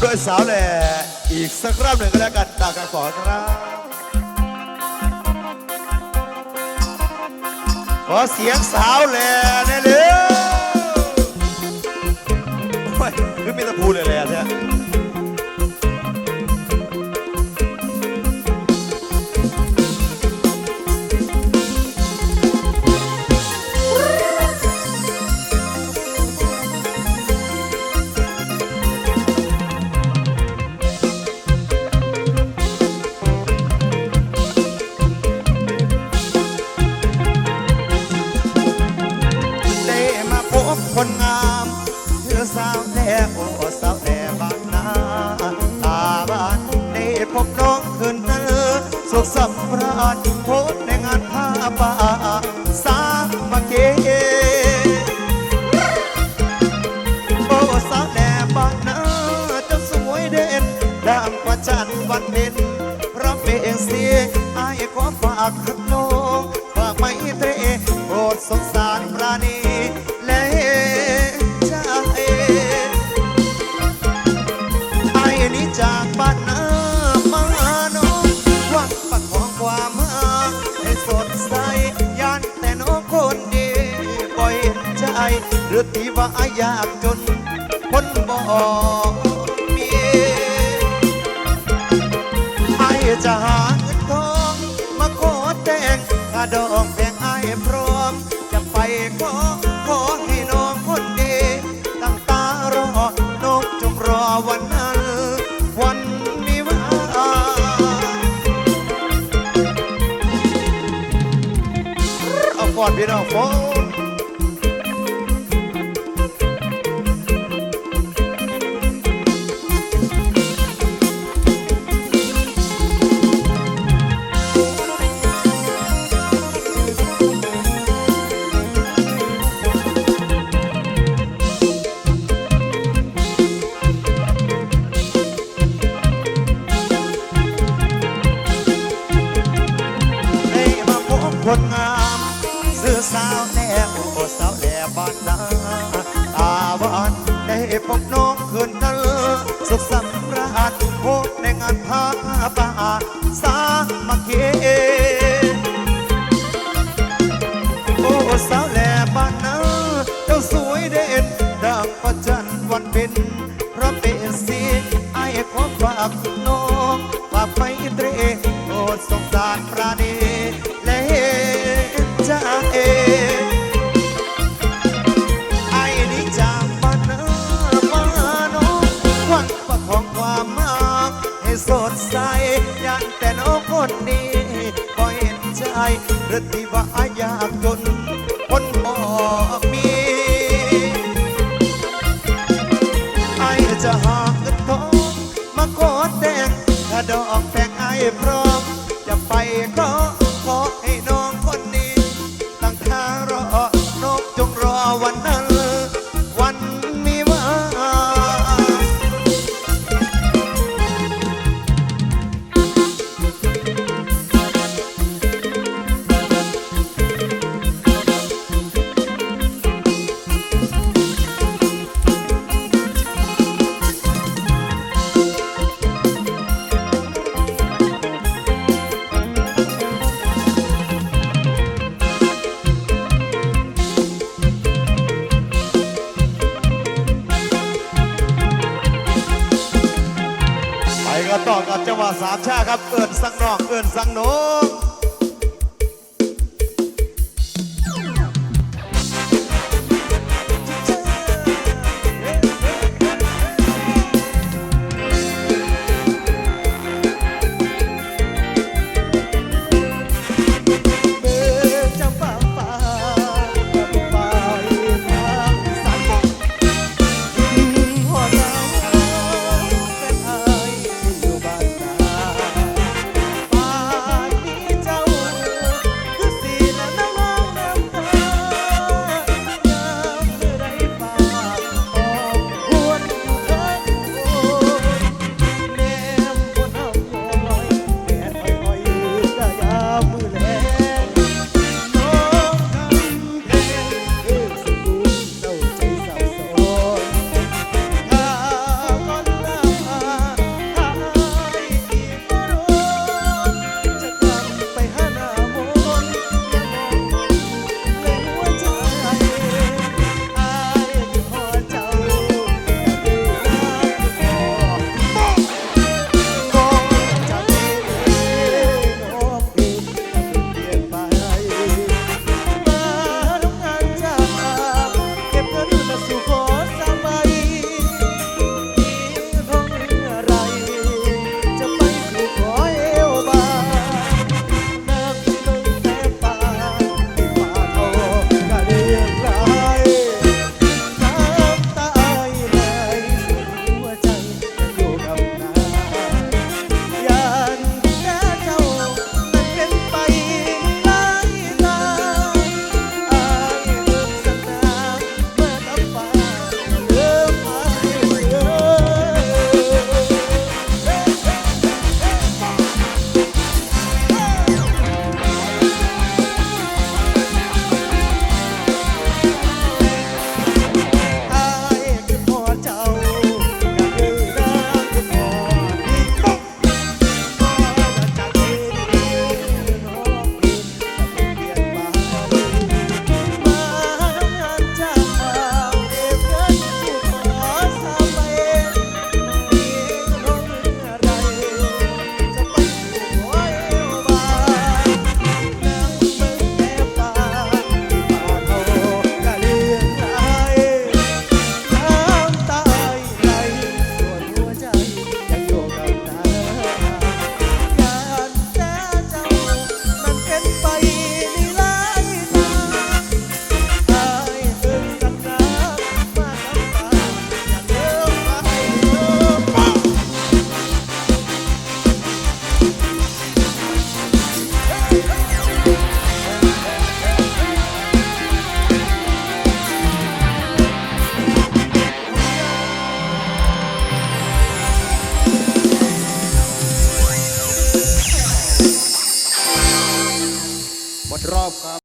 โดยสาวแหล่อีกสักรอบหนึ่งก็แล้วกันตากันขอครับขอเสียงสาวแหล่แน่เลยโอ้ยคือมีแตะพูเลยแหล่ ฝากรักน้องฝากไม่เตรโปรดสงสารปราณีและใจไอ้นี้จากบ้านนามาโนหวังปักของความมาให้สดใสยันแต่น้องคนดีบ่เห็นใจหรือที่ว่าอยากจนคนบ่มี ดอกแบ่งไอพร้อม จะไปขอขอให้น้องคนดี ตั้งตารอน้องจงรอวันนั้น วันนี้ว่าเอาก่อนพี่น้องโฟ คนงามซื้อสาวแน่โอ้สาวแน่บ้านนาตาหวานได้พบน้องคืนนั้นสุขสำราญพบในงานผ้าป่าสามัคคีโอ้สาวแหล่บ้านนาเจ้าสวยเด่นดังพระจันวันเพ็ญพระเป็นสีไอ้ขอฝากน้องฝากไปเตรโปรดสงสารปราณี คนนี้ก็เห็นใจหรือที่ว่าอยากจนคนบอกมีไอจะหาเงินทองมาขอแต่งถ้าดอกแต่งไอพร้อม ต่อกับจังหวะสามชาครับ เอิญสังนอง เอิญสังโนง